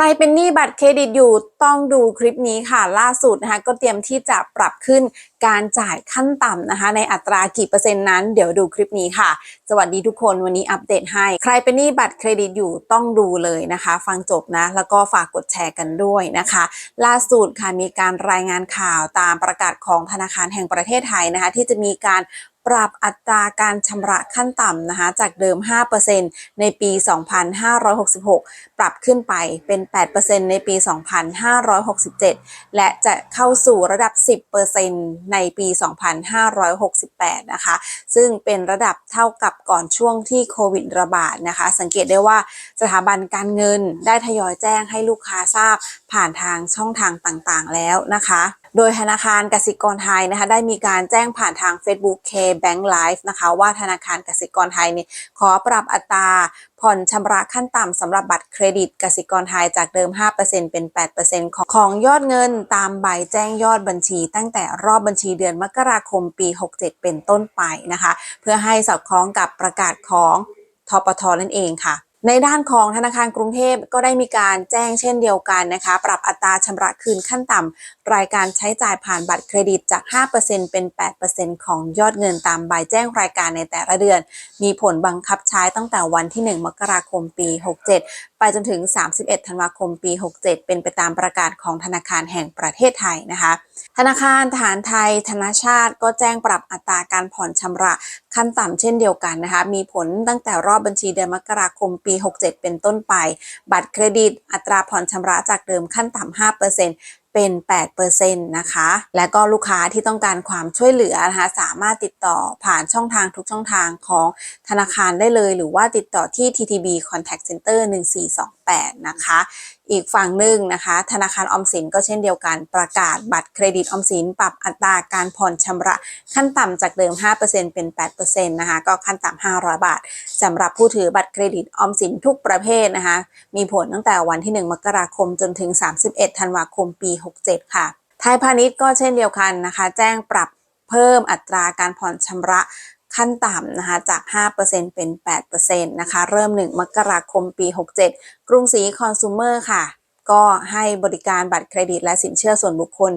รเป็นหนี้บัตรเครดิตอยู่ต้องดูคลิปนี้ค่ะ ล่าสุดนะคะก็เตรียมที่จะปรับขึ้นการจ่ายขั้นต่ำนะคะ ในอัตรากี่เปอร์เซ็นต์นั้น เดี๋ยวดูคลิปนี้ค่ะ สวัสดีทุกคนวันนี้อัปเดตให้ ใครเป็นหนี้บัตรเครดิตอยู่ต้องดูเลยนะคะ ฟังจบนะ แล้วก็ฝากกดแชร์กันด้วยนะคะ ล่าสุดค่ะมีการรายงานข่าวตามประกาศของธนาคารแห่งประเทศไทยนะคะ ที่จะมีการปรับอัตราการชำระขั้นต่ำนะคะจากเดิม 5%ในปี 2566 ปรับขึ้นไปเป็น 8%ในปี 2567 และจะเข้าสู่ระดับ 10%ในปี 2568 นะคะ ซึ่งเป็นระดับเท่ากับก่อนช่วงที่โควิดระบาดนะคะ สังเกตได้ว่าสถาบันการเงินได้ทยอยแจ้งให้ลูกค้าทราบผ่านทางช่องทางต่างๆแล้วนะคะโดยธนาคารกสิกรไทยนะคะได้มีการแจ้งผ่านทาง Facebook K Bank Live นะคะว่าธนาคารกสิกรไทยเนี่ยขอปรับอัตราผ่อนชำระขั้นต่ำสำหรับบัตรเครดิตกสิกรไทยจากเดิม 5%เป็น 8%ของของยอดเงินตามใบแจ้งยอดบัญชี ตั้งแต่รอบบัญชีเดือนมกราคมปี 67 เป็นต้นไปนะคะ เพื่อให้สอดคล้องกับประกาศของทปทนั่นเองค่ะ ในด้านของธนาคารกรุงเทพก็ได้มีการแจ้งเช่นเดียวกันนะคะ ปรับอัตราชำระคืนขั้นต่ำรายการใช้จ่ายผ่านบัตรเครดิตจาก 5%เป็น 8%ของยอดเงินตามใบแจ้งรายการในแต่ละเดือน มีผลบังคับใช้ตั้งแต่วันที่ 1 มกราคมปี 67 ไปจนถึง 31 ธันวาคมปี 67 เป็นไปตามประกาศของธนาคารแห่งประเทศไทยนะคะ ธนาคารทหารไทย ธนาชาติก็แจ้งปรับอัตราการผ่อนชำระขั้นต่ำเช่นเดียวกันนะคะ มีผลตั้งแต่รอบบัญชีเดือนมกราคมปี 67 เป็นต้นไป บัตรเครดิต อัตราผ่อนชำระจากเดิมขั้นต่ำ5%เเป็น8%นะคะ และก็ลูกค้าที่ต้องการความช่วยเหลือนะคะ สามารถติดต่อผ่านช่องทางทุกช่องทางของธนาคารได้เลย หรือว่าติดต่อที่ TTB Contact Center 1428 นะคะ อีกฝั่งหนึ่งนะคะ ธนาคารออมสินก็เช่นเดียวกันประกาศบัตรเครดิตออมสิน ปรับอัตราการผ่อนชำระ ขั้นต่ำจากเดิม 5%เป็น 8%นะคะ ก็ขั้นต่ำ500 บาทสำหรับผู้ถือบัตรเครดิตออมสินทุกประเภทนะคะ มีผลตั้งแต่วันที่ 1 มกราคมจนถึง 31 ธันวาคมปี 67 ค่ะไทยพาณิชย์ก็เช่นเดียวกันนะคะ แจ้งปรับเพิ่มอัตราการผ่อนชำระ ขั้นต่ำนะคะจาก 5%เป็น 8%นะคะเริ่ม 1 มกราคมปี 67 กรุงศรีคอน sumer ค่ะ ก็ให้บริการบัตรเครดิตและสินเชื่อส่วนบุคคล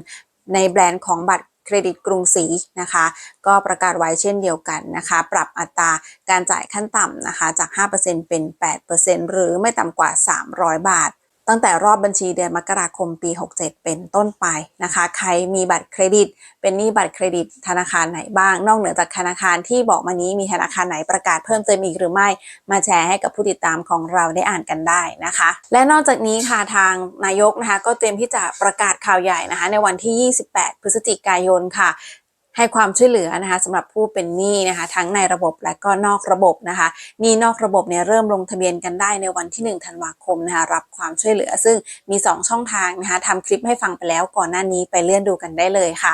ในแบรนด์ของบัตรเครดิตกรุงศรีนะคะ ก็ประกาศไว้เช่นเดียวกันนะคะ ปรับอัตราการจ่ายขั้นต่ำนะคะจาก 5%เป็น 8%หรือไม่ต่ำกว่า 300 บาท ตั้งแต่รอบบัญชีเดือนมกราคมปี 67 เป็นต้นไปนะคะ ใครมีบัตรเครดิต เป็นหนี้บัตรเครดิตธนาคารไหนบ้าง นอกเหนือจากธนาคารที่บอกมานี้มีธนาคารไหนประกาศเพิ่มเติมอีกหรือไม่ มาแชร์ให้กับผู้ติดตามของเราได้อ่านกันได้นะคะ และนอกจากนี้ค่ะทางนายกนะคะ ก็เตรียมที่จะประกาศข่าวใหญ่นะคะ ในวันที่ 28 พฤศจิกายนค่ะ ให้ความช่วยเหลือนะคะสำหรับผู้เป็นหนี้นะคะทั้งในระบบและก็นอกระบบนะคะหนี้นอกระบบเนี่ยเริ่มลงทะเบียนกันได้ในวันที่ 1 ธันวาคมนะคะรับความช่วยเหลือ ซึ่งมี 2 ช่องทางนะคะทำคลิปให้ฟังไปแล้วก่อนหน้านี้ไปเลื่อนดูกันได้เลยค่ะ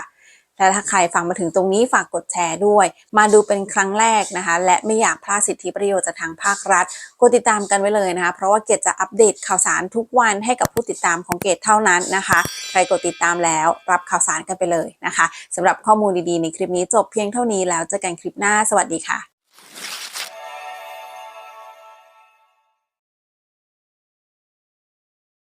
และถ้าใครฟังมาถึงตรงนี้ฝากกดแชร์ด้วย มาดูเป็นครั้งแรกนะคะ และไม่อยากพลาดสิทธิประโยชน์จากทางภาครัฐกดติดตามกันไว้เลยนะคะ เพราะว่าเกดจะอัปเดตข่าวสารทุกวันให้กับผู้ติดตามของเกดเท่านั้นนะคะ ใครกดติดตามแล้วรับข่าวสารกันไปเลยนะคะสำหรับข้อมูลดีๆในคลิปนี้จบเพียงเท่านี้แล้วเจอกันคลิปหน้าสวัสดีค่ะ